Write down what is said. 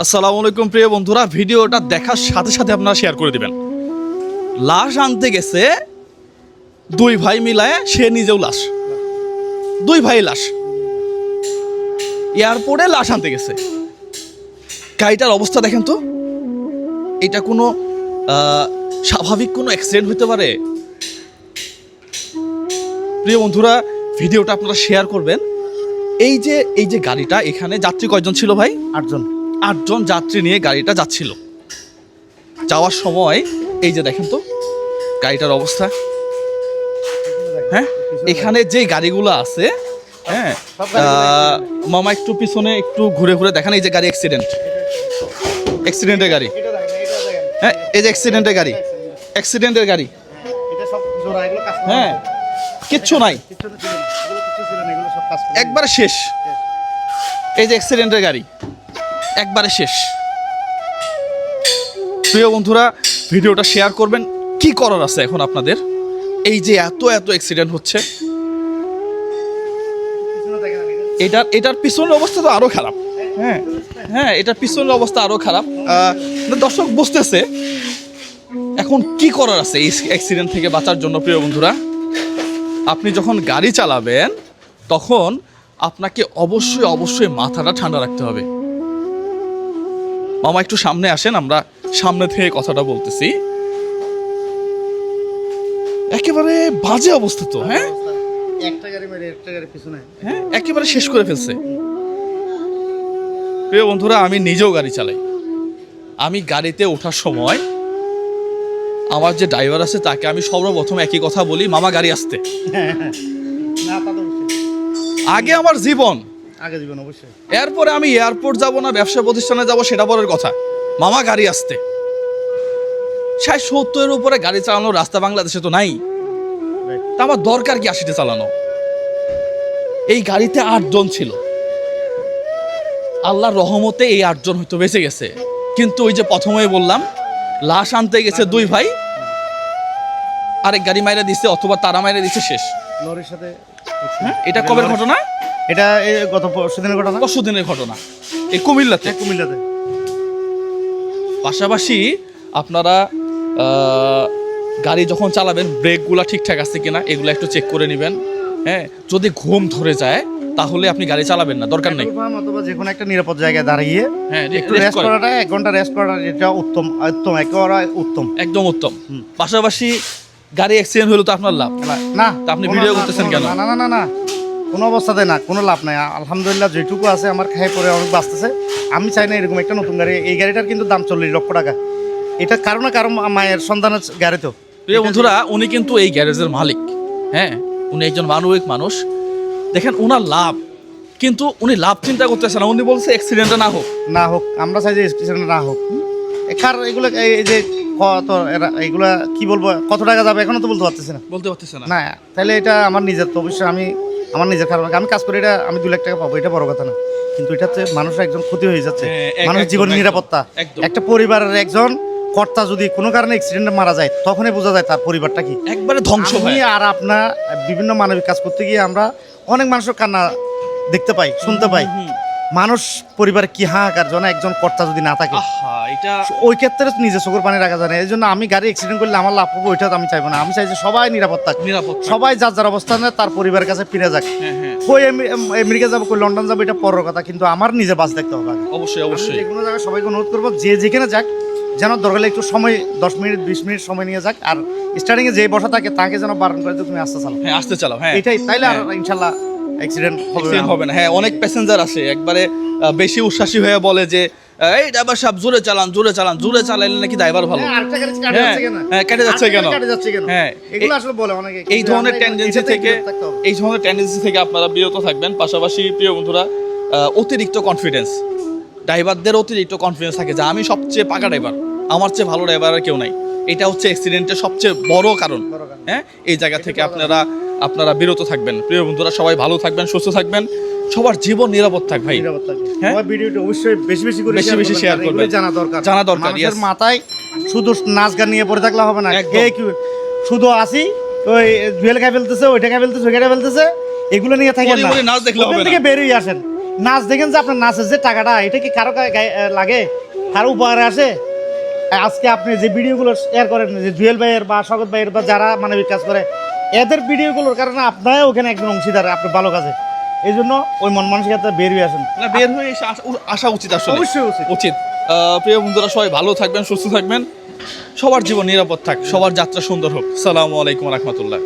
আসসালামু আলাইকুম প্রিয় বন্ধুরা, ভিডিওটা দেখার সাথে সাথে আপনারা শেয়ার করে দিবেন। লাশ আনতে গেছে দুই ভাই মিলায় সে নিজেও লাশ। দুই ভাই লাশ। এয়ারপোর্টে লাশ আনতে গেছে। গাড়িটার অবস্থা দেখেন তো। এটা কোনো স্বাভাবিক কোনো অ্যাক্সিডেন্ট হতে পারে? প্রিয় বন্ধুরা, ভিডিওটা আপনারা শেয়ার করবেন। এই যে এই যে গাড়িটা, এখানে যাত্রী কয়জন ছিল ভাই? আটজন। আটজন যাত্রী নিয়ে গাড়িটা যাচ্ছিল। যাওয়ার সময়, এই যে দেখেন তো, গাড়িটার অবস্থা। হ্যাঁ এখানে যে গাড়িগুলো আছে হ্যাঁ মামা একটু পিছনে একটু ঘুরে ঘুরে দেখেন, এই যে গাড়ি অ্যাক্সিডেন্ট অ্যাক্সিডেন্টের গাড়ি। হ্যাঁ এই যে অ্যাক্সিডেন্টের গাড়ি। অ্যাক্সিডেন্টের গাড়ি। হ্যাঁ কিচ্ছু নাই। একবারে শেষ। এই যে অ্যাক্সিডেন্টের গাড়ি। একবারে শেষ। প্রিয় বন্ধুরা, ভিডিওটা শেয়ার করবেন। কি করার আছে এখন আপনাদের? এই যে এত এত অ্যাক্সিডেন্ট হচ্ছে। এটার এটার পিছনের অবস্থা তো আরও খারাপ। হ্যাঁ হ্যাঁ এটার পিছনের অবস্থা আরও খারাপ। দর্শক বুঝতেছে, এখন কি করার আছে এই অ্যাক্সিডেন্ট থেকে বাঁচার জন্য, প্রিয় বন্ধুরা? আপনি যখন গাড়ি চালাবেন, তখন আপনাকে অবশ্যই অবশ্যই মাথাটা ঠান্ডা রাখতে হবে। মামা একটু সামনে আসেন আমরা সামনে থেকে কথাটা বলতেছি। একেবারে বাজে অবস্থা তো হ্যাঁ? একটা গাড়ি মেরে একটা গাড়ি পিছনে। হ্যাঁ একেবারে শেষ করে ফেলছে। প্রিয় বন্ধুরা আমি নিজেও গাড়ি চালাই। আমি গাড়িতে ওঠার সময় আমার যে ড্রাইভার আছে তাকে আমি সর্বপ্রথম একই কথা বলি মামা গাড়ি আসতে। আগে আমার জীবন আগে দিবেন অবশ্যই। এরপরে আমি এয়ারপোর্ট যাব না ব্যবসা প্রতিষ্ঠানে যাব সেটা পরের কথা। মামা গাড়ি আসতে। ষাট সত্তরের উপরে গাড়ি চালানোর রাস্তা বাংলাদেশে তো নাই। তা আমার দরকার কি আশিতে চালানো? এই গাড়িতে আটজন ছিল। আল্লাহর রহমতে এই আটজন হয়তো বেঁচে গেছে। কিন্তু ওই যে প্রথমেই বললাম লাশ আনতে গেছে দুই ভাই। আরেক গাড়ি মাইরা দিছে অথবা তারা মাইরা দিছে শেষ। লরির সাথে হ্যাঁ? এটা কবের ঘটনা? এটা গত পরশু দিনের ঘটনা? পরশু দিনের ঘটনা। এই কুমিল্লাতে। কুমিল্লাতে। পাশাপাশি আপনারা গাড়ি যখন চালাবেন ব্রেকগুলো ঠিকঠাক আছে কিনা এগুলো একটু চেক করে নেবেন। হ্যাঁ যদি ঘুম ধরে যায় তাহলে আপনি গাড়ি চালাবেন না দরকার নেই। অথবা যে কোনো একটা নিরাপদ জায়গায় দাঁড়িয়ে হ্যাঁ একটু রেস্ট করাটা এক ঘণ্টা রেস্ট করাটা এটা উত্তম উত্তম একেবারে উত্তম। একদম উত্তম। পাশাপাশি গাড়ি অ্যাক্সিডেন্ট হলো তো আপনার লাভ। না। আপনি ভিডিও করতেছেন কোনো? কেন? না না না না। কোনো অবস্থাতে না কোনো লাভ নাই। আলহামদুলিল্লাহ যেটুকু আছে আমার খাই পরে অনেক বাঁচতেছে। আমি চাই না এরকম একটা নতুন গাড়ি। এই গাড়িটার কিন্তু দাম চল্লিশ লক্ষ টাকা। এটা কারও না কারও মায়ের সন্তানের গাড়ি তো। প্রিয় বন্ধুরা উনি কিন্তু এই গ্যারেজের মালিক। হ্যাঁ উনি একজন মানবিক মানুষ। দেখেন ওনার লাভ। কিন্তু উনি লাভ চিন্তা করতেছে না। উনি বলছে অ্যাক্সিডেন্টটা না হোক। না হোক আমরা চাই যে স্টেশনে না হোক। এখার এগুলো এই যে কত এইগুলা কি বলব? কত টাকা যাবে এখনও তো বলতে পারতেছি না। বলতে পারতেছে না। না তাহলে এটা আমার নিজের তো অবশ্যই আমি আমার নিজের খারাপ লাগে। আমি কাজ করি এটা আমি দু লাখ টাকা পাবো এটা বড় কথা না। কিন্তু এটা হচ্ছে মানুষের একজন ক্ষতি হয়ে যাচ্ছে। হ্যাঁ, মানুষের জীবন নিরাপত্তা। একটা পরিবারের একজন কর্তা যদি কোনো কারণে অ্যাক্সিডেন্টে মারা যায় তখনই বোঝা যায় তার পরিবারটা কি। একবারে ধ্বংস হয়। আর আপনার বিভিন্ন মানবিক কাজ করতে গিয়ে আমরা অনেক মানুষের কান্না দেখতে পাই শুনতে পাই। মানুষ পরিবার কি হাহাকার জন্য একজন কর্তা যদি না থাকে। এটা ওই ক্ষেত্রে নিজে চোখের পানি রাখা যায় না। এই জন্য আমি গাড়ি অ্যাক্সিডেন্ট করলে আমার লাভ পাবো ওইটা আমি চাইব না। আমি চাই যে সবাই নিরাপদ থাক। নিরাপদ সবাই যার যার অবস্থানে তার পরিবারের কাছে ফিরে যাক। হ্যাঁ হ্যাঁ। কই আমেরিকা যাব কই লন্ডন যাব এটা পরের কথা। কিন্তু আমার নিজে বাস দেখতে হবে অবশ্যই অবশ্যই। যে কোনো জায়গায় সবাইকে অনুরোধ করব যে যেখানে যাক যেন দরকার একটু সময় দশ মিনিট বিশ মিনিট সময় নিয়ে যাক। আর স্টার্টিং এ যে বসা থাকে তাকে যেন বারণ করে তুমি আসতে চালাও। হ্যাঁ আসতে চালাও হ্যাঁ। এটাই। তাইলে আর হ্যাঁ। ইনশাল্লাহ অ্যাক্সিডেন্ট হবে না। হ্যাঁ অনেক প্যাসেঞ্জার আসে একবারে বেশি উচ্ছ্বাসী হয়ে বলে যে এই ড্রাইভার সাহেব জোরে চালান জোরে চালান জোরে চালাইলে নাকি ড্রাইভার ভালো হ্যাঁ, কাটে হ্যাঁ, যাচ্ছে কেন? হ্যাঁ, কেটে যাচ্ছে কেন? গাড়ি কাটে যাচ্ছে কেন? হ্যাঁ, এগুলো এই- আসলে বলে অনেকে এই ধরনের টেন্ডেন্সি থেকে। এই ধরনের টেন্ডেন্সি থেকে আপনারা বিরত থাকবেন পাশাপাশি প্রিয় বন্ধুরা অতিরিক্ত কনফিডেন্স ড্রাইভারদের অতিরিক্ত কনফিডেন্স থাকে যে আমি সবচেয়ে পাকা ড্রাইভার আমার চেয়ে ভালো ড্রাইভার আর কেউ নাই এটা হচ্ছে অ্যাক্সিডেন্টের সবচেয়ে বড় কারণ। হ্যাঁ? এই জায়গা থেকে আপনারা আপনারা বিরত থাকবেন। প্রিয় বন্ধুরা সবাই ভালো থাকবেন সুস্থ থাকবেন। সবার জীবন নিরাপদ থাক ভাই। হ্যাঁ? অবশ্যই বেশি বেশি করে বেশি বেশি করবেন। জানা দরকার। জানা দরকার, মানুষের মাথায় শুধু নাচ গান নিয়ে পড়ে থাকলে হবে না। কে শুধু আসি ওই জুয়েল খাই ফেলতেছে ওইটা খাই ফেলতেছে ওইটা ফেলতেছে এগুলো নিয়ে থাকেন না। নাচ দেখলে হবে না। থেকে বেরিয়ে আসেন। নাচ দেখেন যে আপনার নাচের যে টাকাটা এটা কি কারও লাগে? কারও উপকারে আসে? আজকে আপনি যে ভিডিওগুলো শেয়ার করেন যে জুয়েল ভাইয়ের বা স্বগত ভাইয়ের বা যারা মানবিক কাজ করে এদের ভিডিওগুলোর কারণে আপনার ওখানে একজন অংশীদার আপনি ভালো কাজে। এই জন্য ওই মন মানসিক বের হয়ে আসেন। না বের হয়ে আসা উচিত আসলে। অবশ্যই উচিত। উচিত। প্রিয় বন্ধুরা সবাই ভালো থাকবেন সুস্থ থাকবেন। সবার জীবন নিরাপদ থাক সবার যাত্রা সুন্দর হোক। সালামু আলাইকুম রহমতুল্লাহ।